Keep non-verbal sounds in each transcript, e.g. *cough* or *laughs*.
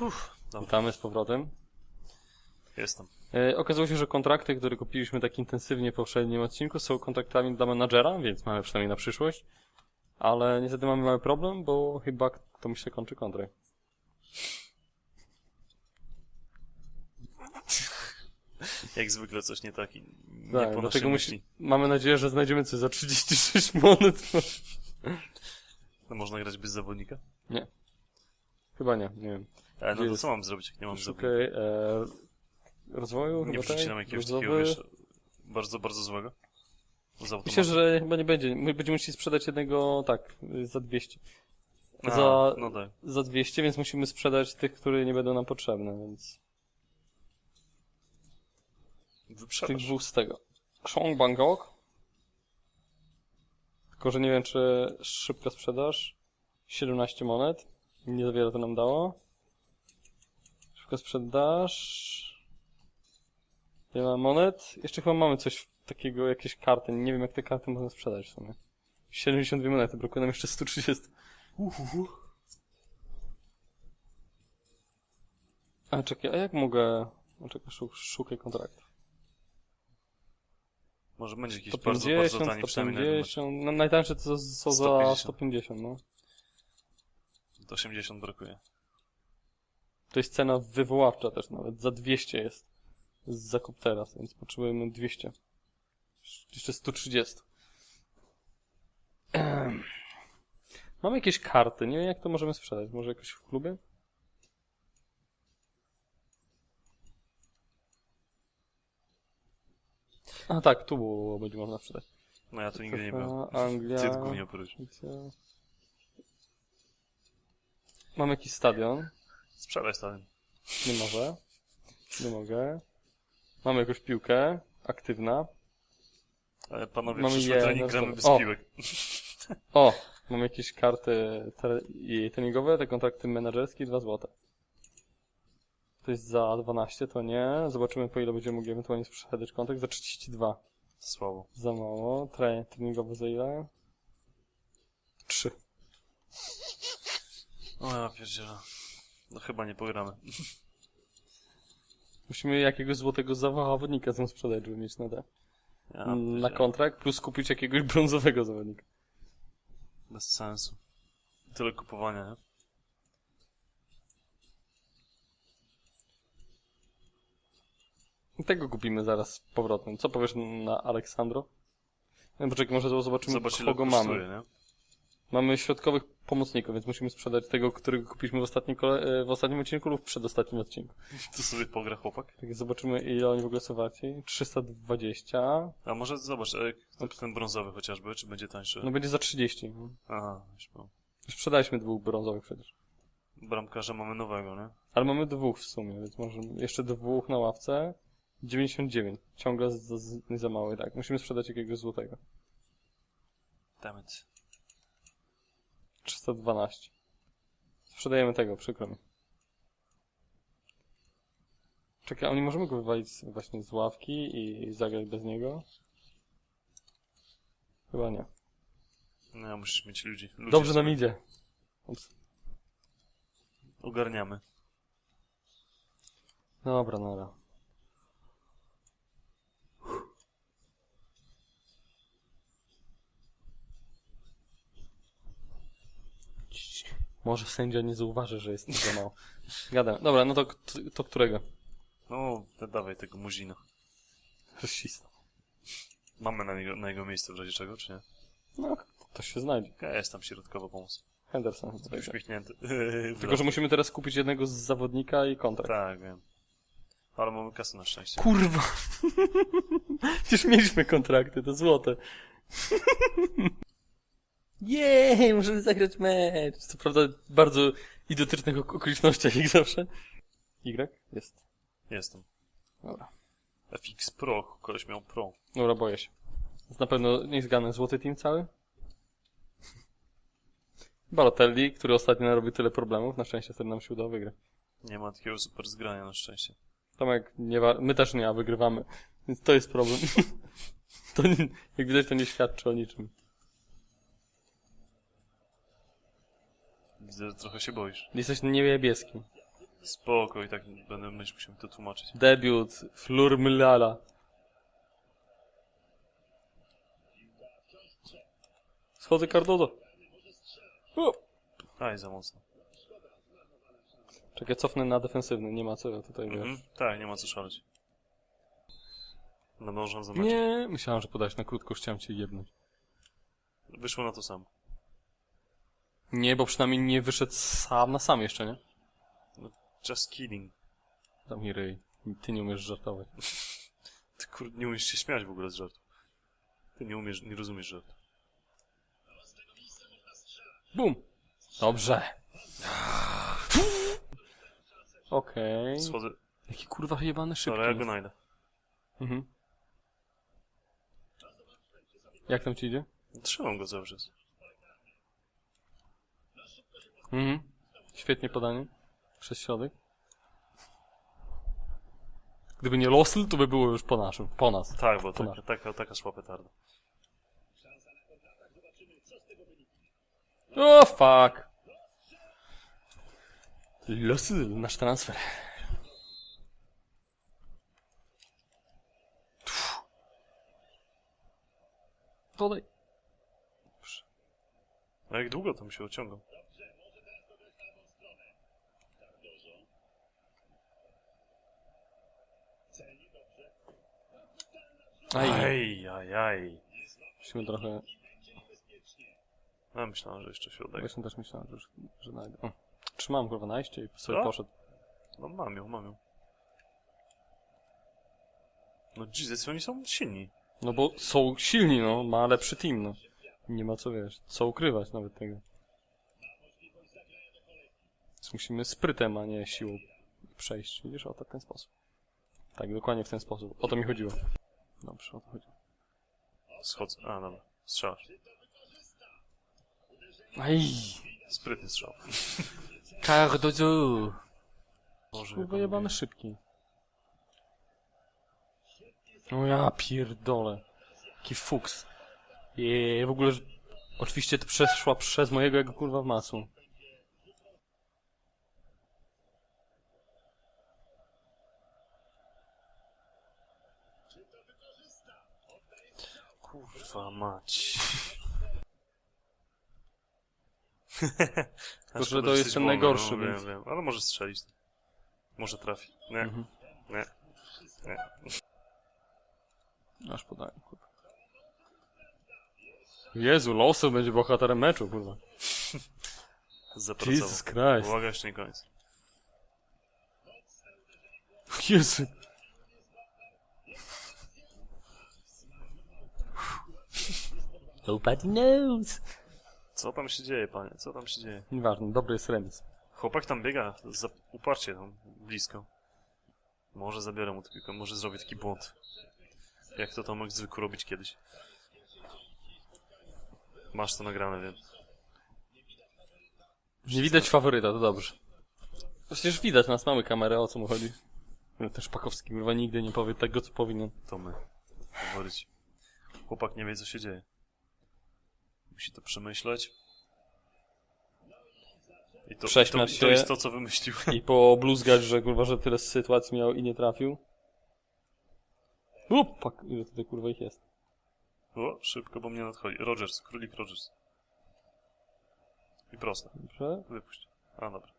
Uff, Witamy z powrotem. jestem. E, okazało się, że kontrakty, które kupiliśmy tak intensywnie w poprzednim odcinku są kontraktami dla menadżera, więc mamy przynajmniej na przyszłość. Ale niestety mamy mały problem, bo chyba komuś się kończy kontrakt. Jak zwykle coś nie tak i nie Tak, po dlatego musi, myśli. mamy nadzieję, że znajdziemy coś za 36 monet. No, można grać bez zawodnika? Chyba nie, nie wiem. E, no to co mam zrobić, jak nie mam zawodnika? Szukaj e, rozwoju, Nie chyba wrzuci tak? nam jakiegoś takiego, wiesz, bardzo, bardzo złego? Myślę, że chyba nie będzie. My będziemy musieli sprzedać jednego, tak, za 200. A, za- No tak. Za 200, więc musimy sprzedać tych, które nie będą nam potrzebne, więc... Tych Wyprzedaż. dwóch z tego. Shong Bangkok. Tylko, że nie wiem, czy szybka sprzedaż. 17 monet. Nie za wiele to nam dało. Szybka sprzedaż. Ile mam monet? Jeszcze chyba mamy coś takiego, jakieś karty. Nie wiem, jak te karty można sprzedać w sumie. 72 monety, brakuje nam jeszcze 130. Uhuhu. A czekaj, a jak mogę... A czekaj, szuk- szukaj kontrakt. Może będzie jakiś 150, bardzo, bardzo tani, przynajmniej na jednym 150, no najtańsze to są za 150. 150, no. Meczu. To 80 brakuje. To jest cena wywoławcza też nawet, za 200 jest zakup teraz, więc potrzebujemy 200. Jeszcze 130. Ehm. Mamy jakieś karty, nie wiem jak to możemy sprzedać, może jakoś w klubie? A tak, tu było, będzie można sprzedać. No ja tu nigdy nie byłem. Anglia. Ty tylko nie operuj. Gdzie? Mam jakiś stadion. Sprzedaj stadion. Nie może. Nie mogę. Mamy jakąś piłkę. Aktywna. Ale panowie, Mamy przyszły je, trening gramy bez o. piłek. *laughs* O! Mam jakieś karty treningowe, te kontrakty menedżerskie, 2 złote. To jest za 12, to nie. Zobaczymy po ile będziemy mogli ewentualnie sprzedać kontrakt. Za 32. Słabo. Za mało. Tre, treningowe za ile? 3. O ja pierdzielę. No chyba nie pogramy. *laughs* Musimy jakiegoś złotego zawodnika tam sprzedać, żeby mieć na te. Ja na pierdzielę. kontrakt, plus kupić jakiegoś brązowego zawodnika. Bez sensu. Tyle kupowania, nie? I Tego kupimy zaraz z powrotem. Co powiesz na Aleksandro? No, poczekaj, może zobaczymy, Zobacz ile kogo kosztuje, mamy. nie? Mamy środkowych pomocników, więc musimy sprzedać tego, którego kupiliśmy w ostatnim, kole- e, w ostatnim odcinku lub w przedostatnim odcinku. Tu sobie pogra chłopak. Tak, zobaczymy, ile oni w ogóle są warci. 320. A może zobacz, e, ten brązowy chociażby, czy będzie tańszy? No będzie za 30. no. Aha, już było. Sprzedaliśmy dwóch brązowych przecież. Bramkarza mamy nowego, nie? Ale mamy dwóch w sumie, więc może jeszcze dwóch na ławce. 99. Ciągle za, za, za mały, tak. Musimy sprzedać jakiegoś złotego. Dammit. 312. Sprzedajemy tego, przykro mi. Czekaj, a nie możemy go wywalić z- właśnie z ławki i zagrać bez niego? Chyba nie. No, musisz mieć ludzi. Dobrze nam idzie. Ups. Ogarniamy. Dobra, nara. Może sędzia nie zauważy, że jest za mało. Gadam. Dobra, no to, to którego? No, dawaj tego muzina. Rasista. Mamy na, niego, na jego miejsce w razie czego, czy nie? No, to się znajdzie. Ja jest tam środkowo pomóc. Henderson. Uśmiechnięty. *laughs* Tylko, że musimy teraz kupić jednego z zawodnika i kontrakt. Tak, wiem. Ale mamy kasę na szczęście. Kurwa! *laughs* Przecież mieliśmy kontrakty, to złote. *laughs* Jej, możemy zagrać mecz. Co prawda bardzo idiotycznych ok- okolicznościach jak zawsze. Y? Jest. Jestem. Dobra. FX Pro, koleś miał Pro. Dobra, boję się. Jest na pewno niezgany złoty team cały. *laughs* Balotelli, który ostatnio narobił tyle problemów, na szczęście wtedy nam się udało wygrać. Nie ma takiego super zgrania na szczęście. Tomek, nie wa- my też nie, a wygrywamy. Więc to jest problem. *laughs* to nie, jak widać, to nie świadczy o niczym. Widzę, że trochę się boisz. Jesteś niebieskim. Spoko, i tak będę myśl, musiał to tłumaczyć. Debiut Flur Mylala. Schody Cardozo. O! Aj, za mocno. Czekaj, cofnę na defensywny, nie ma co ja tutaj wiesz. Mhm. Tak, nie ma co szaleć. Nadążam za meczem. Nie, myślałem, że podałeś na krótko, chciałem cię jebnąć. Wyszło na to samo. Nie, bo przynajmniej nie wyszedł sam na sam jeszcze, nie? Just kidding. Tam mi ryj. Ty nie umiesz żartować. *laughs* Ty kur... nie umiesz się śmiać w ogóle z żartu. Ty nie umiesz, nie rozumiesz żartu. Bum! Dobrze. Okej. Schodzę. Jaki kurwa jebany szybki. Dobra, ja go najdę. Mhm. Jak tam ci idzie? Trzymam go cały czas. Mhm. Świetnie podanie. Przez środek. Gdyby nie Losl, to by było już po naszym. Po nas. Tak, bo Ponad. taka, taka, taka szła petarda. O, fuck. Losl, nasz transfer. Dodaj. A jak długo tam się ociągał? Aj, Aj, aj, aj. musimy trochę... Ja myślałem, że jeszcze się udaje. Właśnie też myślałem, że, że najdę. O, trzymałem kurwa najście i sobie Co? poszedł. No mam ją, mam ją. No Jesus, oni są silni. No bo są silni, no, ma lepszy team, no. Nie ma co, wiesz, co ukrywać nawet tego. Więc musimy sprytem, a nie siłą przejść. Widzisz, o to w ten sposób. Tak, dokładnie w ten sposób. O to mi chodziło. Dobrze, o to chodziło. Schodzę. A, dobra. Strzelasz. Aj! Sprytny strzał. Cardozo! Boże, Kurwa jak on jebany szybki. No ja pierdolę. Jaki fuks. Jeee, w ogóle... że- Oczywiście to przeszła przez mojego jego kurwa w masło. Kurwa mać. *laughs* Tylko, że to jest ten najgorszy, no, więc- Wiem, wiem, ale może strzelić. Może trafi. Nie, Mhm. nie. Nie. *laughs* Aż podaję, kurwa. Jezu, Losel będzie bohaterem meczu, kurwa. *laughs* Zapracował. Jesus Christ. Jeszcze nie koniec. Jezu. Nobody knows. Co tam się dzieje, panie? Co tam się dzieje? Nieważne, dobry jest remis. Chłopak tam biega za uparcie tam blisko. Może zabiorę mu piłkę, może zrobię taki błąd. Jak to Tomek zwykł robić kiedyś. Masz to nagrane, wiem. Nie widać faworyta, to dobrze. Przecież widać, nas mamy kamerę, o co mu chodzi. No, Też Pakowski, kurwa, nigdy nie powie tego, co powinien. To my. Faworyci. Chłopak nie wie, co się dzieje. Musi to przemyśleć. I to, to, Prześmiać to się. jest to, co wymyślił. I pobluzgać, że kurwa, że tyle sytuacji miał i nie trafił. Up, fuck, ile tutaj kurwa ich jest. O, szybko, bo mnie nadchodzi. Rogers, królik Rogers. I prosto. Dobrze. Wypuść. A, dobra.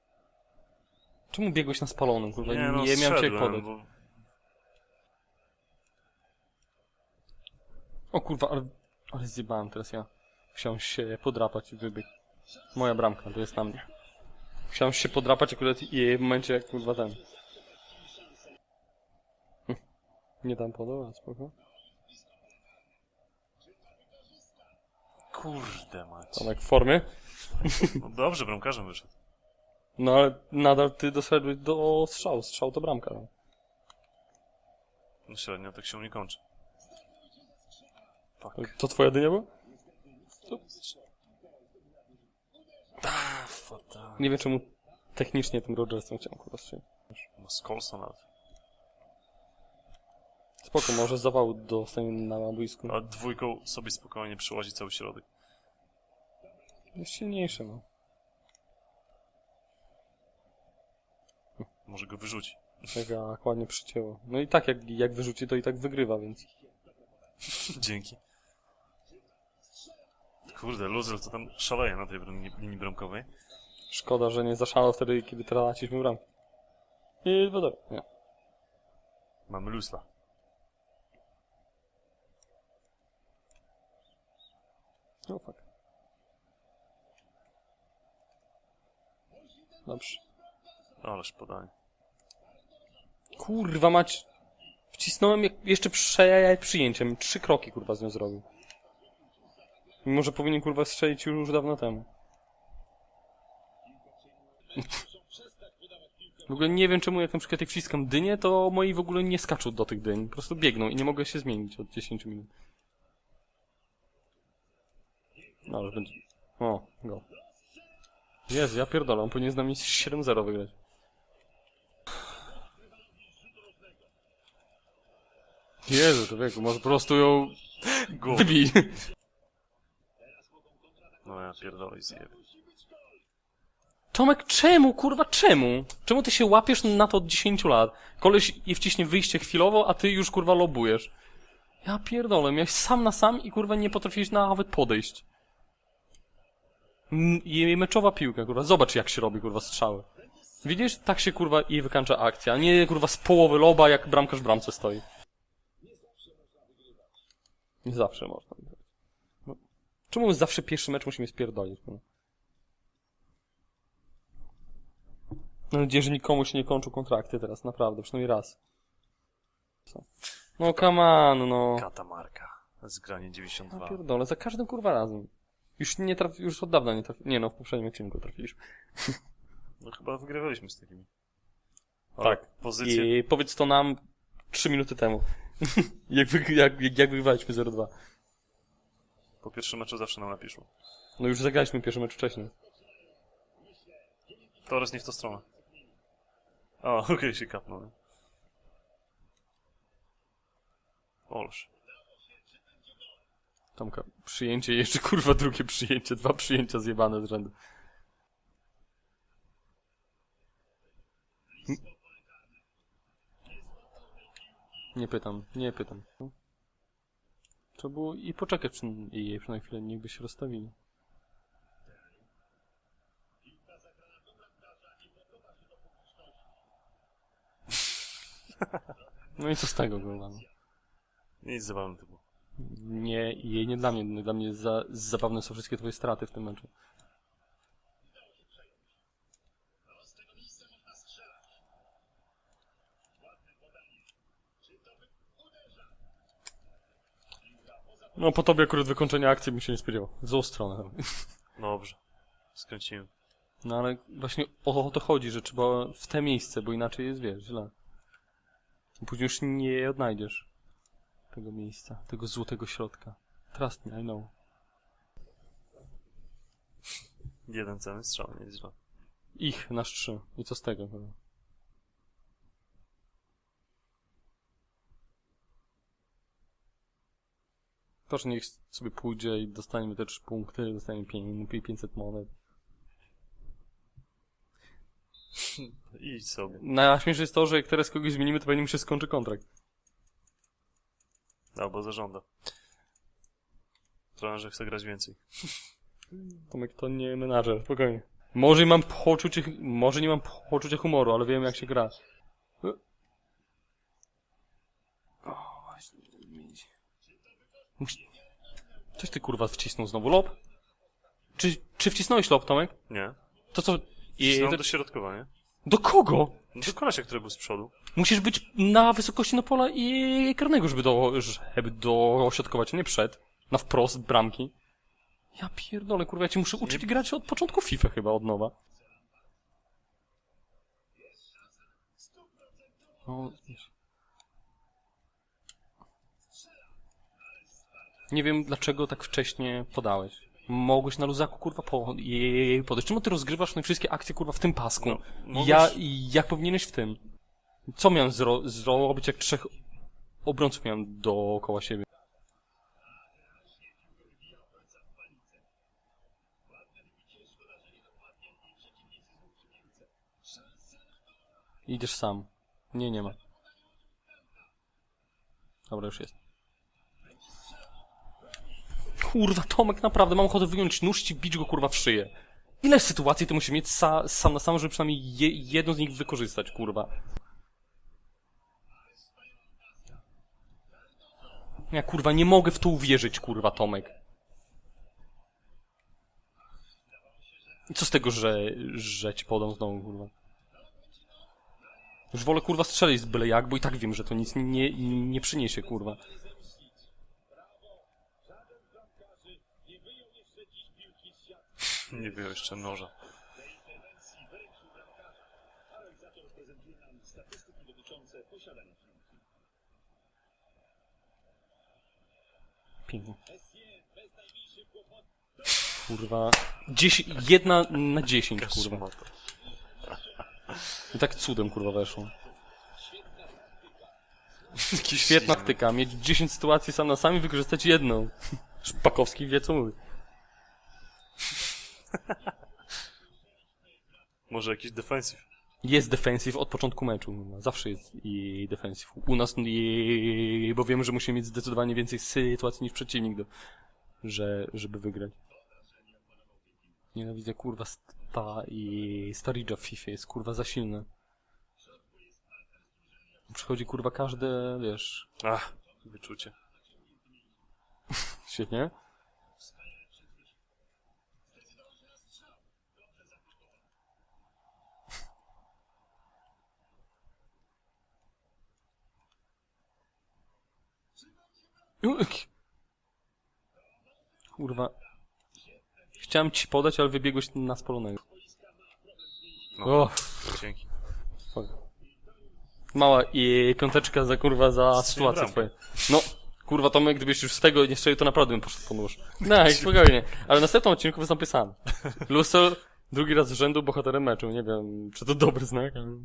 Czemu biegłeś na spalonym, kurwa? Nie, no, nie miałem cię podać. bo O kurwa, ale, ale zjebałem teraz ja. Chciałem się podrapać i wybieg. Moja bramka, to jest na mnie. Chciałem się podrapać akurat i w momencie jak kurwa ten. Hm. Nie dam podoba, spoko. Kurde mać. Tomek w formie. No dobrze, bramkarzem wyszedł. No ale nadal ty doszedłeś do strzału. Strzał to bramka. No. No średnio, tak się nie kończy. Fuck. To, to twoja dynia była? Nie wiem czemu technicznie tym Rogersem chciałem kurwa strzelić. No skąd nawet? Spoko, może zawału dostanie na boisku. A dwójką sobie spokojnie przyłazi cały środek. Jest silniejszy, no. Może go wyrzuci. Mega, ładnie przycięło. No i tak, jak, jak wyrzuci, to i tak wygrywa, więc... *laughs* Dzięki. Kurde, Luzel to tam szaleje na tej linii bramkowej. Szkoda, że nie zaszalał wtedy, kiedy traciliśmy bramkę. I woda. Nie. Mamy Lusla. No fuck. Dobrze. Ależ podanie. Kurwa mać. Wcisnąłem jak jeszcze przejajaj przyjęciem. Trzy kroki kurwa z nią zrobił. Mimo, że powinien kurwa strzelić już dawno temu. W ogóle nie wiem czemu jak na przykład jak wciskam dynię, to moi w ogóle nie skaczą do tych dyń. Po prostu biegną i nie mogę się zmienić od 10 minut. No, ale będzie... O, go. Jezu, ja pierdolę, on powinien z nami 7-0 wygrać. Jezu, człowieku, może po prostu ją Gol. wybij. No ja pierdolę i zjebie. Tomek, czemu, kurwa, czemu? Czemu ty się łapiesz na to od 10 lat? Koleś i wciśnie wyjście chwilowo, a ty już, kurwa, lobujesz. Ja pierdolę, miałeś sam na sam i, kurwa, nie potrafiłeś nawet podejść. I meczowa piłka, kurwa, zobacz jak się robi, kurwa, strzały. Widzisz? Tak się, kurwa, i wykańcza akcja, nie, kurwa, z połowy loba, jak bramkarz w bramce stoi. Nie zawsze można. Czemu zawsze pierwszy mecz musimy spierdolić? No? Mam nadzieję, że nikomu się nie kończą kontrakty teraz, naprawdę, przynajmniej raz. Co? No come on, no. Katamarka. Zgranie Ja 92. pierdolę, za każdym kurwa razem. Już nie traf... już od dawna nie trafi... Nie no, w poprzednim odcinku trafiliśmy. No chyba wygrywaliśmy z takimi. Tak. Pozycję. I powiedz to nam trzy minuty temu. *laughs* jak, wy... jak, jak, jak wygrywaliśmy 0-2. Po pierwszym meczu zawsze nam napiszą. No już zagraliśmy pierwszy mecz wcześniej. Torres nie w tą stronę. O, *laughs* okej, się kapnął. Olż. Tomka, przyjęcie, jeszcze *laughs* kurwa drugie przyjęcie, dwa przyjęcia zjebane z rzędu. Nie pytam, nie pytam. Trzeba było i poczekać przy, jej przynajmniej chwilę, niech by się rozstawili. No i co z tego, kurwa? no? Nic zabawne to było. Nie, jej nie dla mnie. Dla mnie za, zabawne są wszystkie twoje straty w tym meczu. No po tobie akurat wykończenia akcji bym się nie spodziewał. W złą stronę. Dobrze. Skręciłem. No ale właśnie o to chodzi, że trzeba w te miejsce, bo inaczej jest, wiesz, źle. Później już nie odnajdziesz tego miejsca, tego złotego środka. Trust me, I know. Jeden ceny strzał, nie jest źle. Ich, nasz trzy. I co z tego? Kurwa? Proszę, niech sobie pójdzie i dostaniemy te trzy punkty, dostaniemy pię- 500 monet. *laughs* Idź sobie. Najśmieszniejsze jest to, że jak teraz kogoś zmienimy, to pewnie mu się skończy kontrakt. Albo zażąda. Trochę, że chce grać więcej. *laughs* Tomek to nie menadżer, spokojnie. Może mam poczucie, może nie mam poczucia humoru, ale wiem jak się gra. O, właśnie, zmienić. Musi... Coś ty kurwa wcisnął znowu lob? Czy, czy wcisnąłeś lob, Tomek? Nie. To co? I, Wcisnąłem do, do środkowania. do kogo? To kolesia, który był z przodu. Musisz być na wysokości na pola i karnego, żeby do, żeby do ośrodkować, nie przed. Na wprost bramki. Ja pierdolę, kurwa, ja cię muszę uczyć grać od początku FIFA chyba, od nowa. No, wiesz. Nie wiem, dlaczego tak wcześnie podałeś. Mogłeś na luzaku, kurwa, po, jej podejść. Czemu ty rozgrywasz te wszystkie akcje, kurwa, w tym pasku? No, mogłeś- Ja, jak powinieneś w tym? Co miałem zro zrobić, jak trzech obrońców miałem dookoła siebie? Idziesz sam. Nie, nie ma. Dobra, już jest. Kurwa, Tomek, naprawdę mam ochotę wyjąć nóż i bić go kurwa w szyję. Ile sytuacji ty musisz mieć sa, sam na sam, żeby przynajmniej je, jedną z nich wykorzystać, kurwa. Ja kurwa nie mogę w to uwierzyć, kurwa, Tomek. I co z tego, że, że ci podam znowu, kurwa? Już wolę kurwa strzelić z byle jak, bo i tak wiem, że to nic nie, nie przyniesie, kurwa. Nie wyjął jeszcze noża. Pięknie. Kurwa. Dziesię jedna na dziesięć, kurwa. I tak cudem, kurwa, weszło. *laughs* Świetna wtyka. Mieć 10 sytuacji sam na sami, wykorzystać jedną. Szpakowski wie, co mówi. *laughs* Może jakiś defensyw. Jest defensyw od początku meczu. Zawsze jest i defensyw. U nas, i, bo wiemy, że musimy mieć zdecydowanie więcej sytuacji niż przeciwnik, do, że, żeby wygrać. Nienawidzę, kurwa, sta i Staridża w FIFA jest, kurwa, za silne. Przychodzi, kurwa, każde, wiesz, Ach, wyczucie. *laughs* świetnie. *laughs* Kurwa. Chciałem ci podać, ale wybiegłeś na spalonego. No, O, dzięki. mała i piąteczka za kurwa za sytuację bramkę. twoją. No, kurwa Tomek, gdybyś już z tego nie strzelił, to naprawdę bym poszedł po nóż. No, i spokojnie. Ale w następnym odcinku wystąpię sam. Luso, drugi raz z rzędu bohaterem meczu. Nie wiem, czy to dobry znak, ale...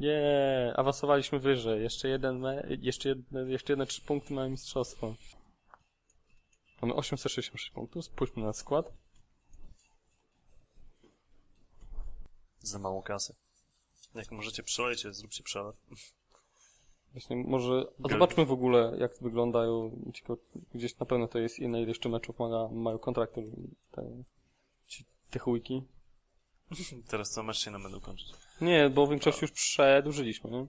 Nie, awansowaliśmy wyżej. Jeszcze jeden, me... jeszcze jedne, jeszcze jedne trzy punkty mamy mistrzostwo. Mamy 866 punktów. Spójrzmy na skład. Za mało kasy. Jak możecie przelejcie, zróbcie przelew. Właśnie, może a zobaczmy w ogóle, jak wyglądają. Ciekawe, gdzieś na pewno to jest i na ile jeszcze meczów ma, mają kontrakty te, ci, te chujki. Teraz co mecz się nam będą kończyć. Nie, bo większość już przedłużyliśmy, nie?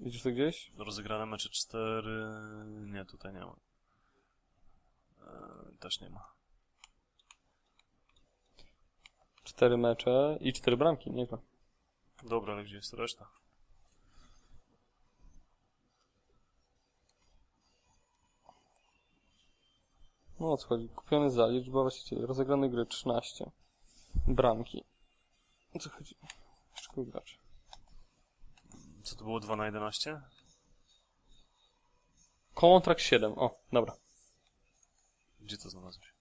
Widzisz to gdzieś? Rozegrane mecze 4. Nie, tutaj nie ma. Eee, też nie ma. Cztery mecze i cztery bramki, nie to. Dobra, ale gdzie jest reszta? No o co chodzi? Kupiony za liczba właścicieli, rozegrane gry 13. Bramki. O co chodzi? Szkoły graczy. Co to było 2 na 11? Kontrakt 7. O, dobra. Gdzie to znalazłeś?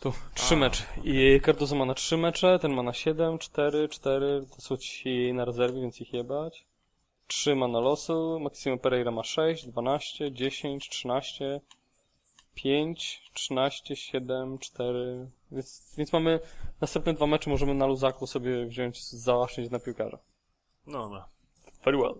Tu, trzy A. mecze. I Cardozo ma na trzy mecze, ten ma na 7, 4, 4, to są ci na rezerwie, więc ich jebać. 3 ma na losu, Maximo Pereira ma 6, 12, 10, 13, 5, 13, 7, 4. Więc, więc mamy następne dwa mecze możemy na luzaku sobie wziąć, zaoszczędzić na piłkarza. No dobra. Very well.